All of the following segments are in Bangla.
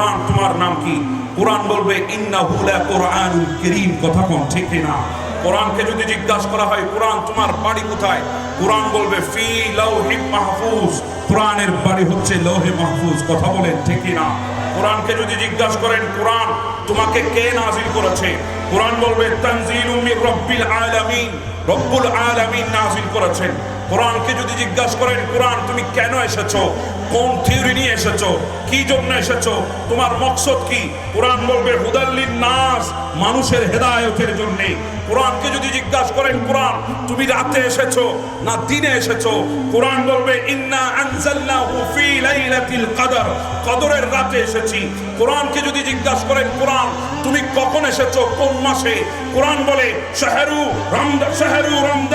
কোরআন তোমার নাম কি? কোরআন বলবে, ইন্নাহু লা কোরআনুল কারীম। কথা কোন, ঠিক না? কোরআনকে যদি জিজ্ঞাসা করা হয়, কোরআন, তোমার বাড়ি কোথায়? কোরআন বলবে, ফি লাউহি মাহফুজ। কোরআনের বাড়ি হচ্ছে লৌহে মাহফুজ। কথা বলেন, ঠিক না? কোরআনকে যদি জিজ্ঞাসা করেন, কোরআন, তোমাকে কে নাজিল করেছে? কোরআন বলবে, তানজিলু মির রব্বিল আলামিন। রব্বুল আলামিন নাজিল করেছেন। কোরআনকে যদি জিজ্ঞাসা করেন, কোরআন, তুমি কেন এসেছ? কোন থিওরি নিয়ে এসেছ? কি জন্য এসেছ? তোমার মকসদ কি? কোরআন বলবে, হুদাল্লিন নাস, মানুষের হেদায়েতের জন্য। কোরআনকে যদি জিজ্ঞাসা করেন, কোরআন, তুমি রাতে এসেছ না দিনে এসেছ? কোরআন বলবে, ইন্না আনজালনাহু ফি লাইলাতিল কদর, কদরের রাতে এসেছি। কোরআনকে যদি জিজ্ঞাসা করেন, কোরআন, তুমি কখন এসেছ? কোন মাসে? কোরআন বলে, শাহরু রমজান শাহরু রমজান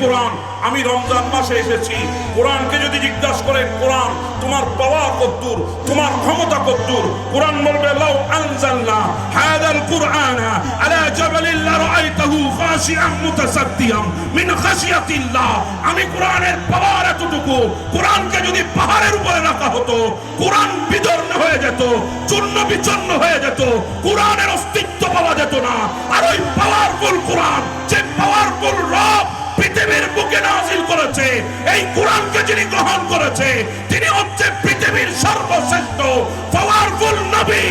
কোরআন। আমি রমজান মাসে এসেছি। কোরআনকে যদি জিজ্ঞাসা করেন, কোরআন, তোমার পাওয়ার কদ্দুর তোমার ক্ষমতা কদ্দুর কোরআন বলবে, লাউ কুরআন আলা মুতাসাদ্দিয়াম মিন খাশিয়াতিল্লাহ। আমি কোরআনের পাওয়ার এতটুকু। কোরআনকে যদি পাহাড়ের উপরে রাখা হতো, কোরআন বিদর্ণ হয়ে যেত, চূর্ণ বিচন্ন হয়ে যেত কোরআনের পৃথিবীর বুকে নাজিল করেছে এই কোরআনকে যিনি গ্রহণ করেছে তিনি হচ্ছে পৃথিবীর সর্বশ্রেষ্ঠ পাওয়ারফুল নবী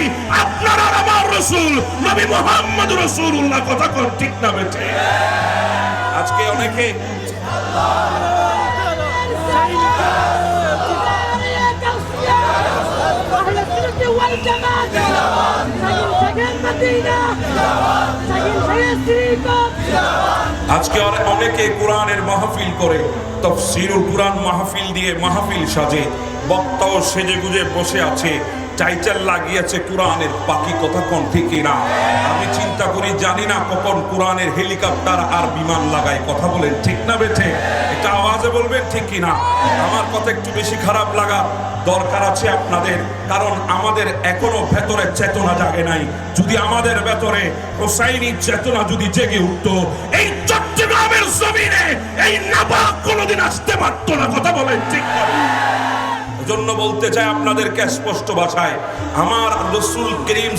আপনার আর আমার রসুল নবী মোহাম্মদ রসুল্লাহ কথা কোন ঠিক না বেঠে আজকে অনেকে أهل السنة والجماعة سجن سجن مدينة سجن سجن سريكم আজকে অনে- অনেকে কোরআনের মাহফিল করে, তফসিরুল কোরআন মাহফিল দিয়ে মাহফিল সাজে, বক্তাও সেজে গুজে বসে আছে, টাইটেল লাগিয়েছে কোরআনের বাকি কথা কোন ঠিক না। আমি চিন্তা করি, জানি না কখন কোরআনের হেলিকপ্টার আর বিমান লাগায়, কথা বলেন ঠিক না বেঠে? এটা আওয়াজে বলবেন ঠিক কি না আমার কথা একটু বেশি খারাপ লাগা দরকার আছে আপনাদের, কারণ আমাদের এখনও ভেতরে চেতনা জাগে নাই যদি আমাদের ভেতরে হোসাইনি চেতনা যদি জেগে উঠতো, এই চট্টগ্রামের জমিনে এই নাবাক কোনোদিন আসতে পারতো না, কথা বলেন ঠিক না? জন্য বলতে চাই আপনাদেরকে স্পষ্ট ভাষায়, আমার রসুল করিম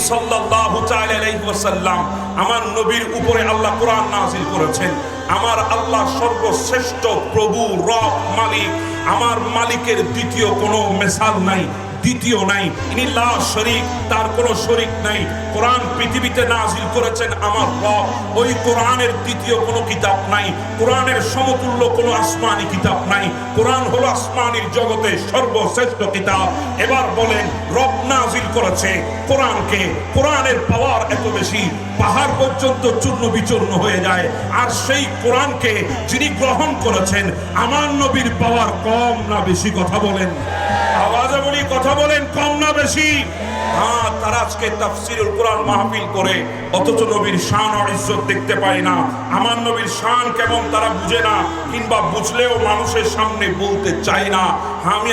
ওয়াসাল্লাম আমার নবীর উপরে আল্লাহ কোরআন নাযিল করেছেন। আমার আল্লাহ সর্বশ্রেষ্ঠ প্রভু, রব, মালিক, আমার মালিকের দ্বিতীয় কোনো মেসাল নাই। দ্বিতীয় নাই। ইনি লা শরীক, তার কোনো শরীক নাই। কোরআন পৃথিবীতে নাজিল করেছেন আমার রব। ওই কোরআনের দ্বিতীয় কোনো কিতাব নাই। কোরআনের সমতুল্য কোনো আসমানি কিতাব নাই। কোরআন হলো আসমানির জগতে সর্বশ্রেষ্ঠ কিতাব। এবার বলেন, রব নাজিল করেছে কোরআনকে। কোরআনের পাওয়ার এত বেশি, পাহাড় পর্যন্ত চূর্ণ বিচূর্ণ হয়ে যায়। আর সেই কোরআনকে যিনি গ্রহণ করেছেন, আমার নবীর পাওয়ার কম না বেশি কথা বলেন। আওয়াজে বলি কথা বলেন, কম না বেশি। হ্যাঁ তারা আজকে তাফসিরুল কোরআন মাহফিল করে, অথচ নবীর শান আর ইজ্জত দেখতে পায় না। আমার নবীর শান কেমন তারা বুঝে না, কিংবা বুঝলেও মানুষের সামনে বলতে চায় না। আমি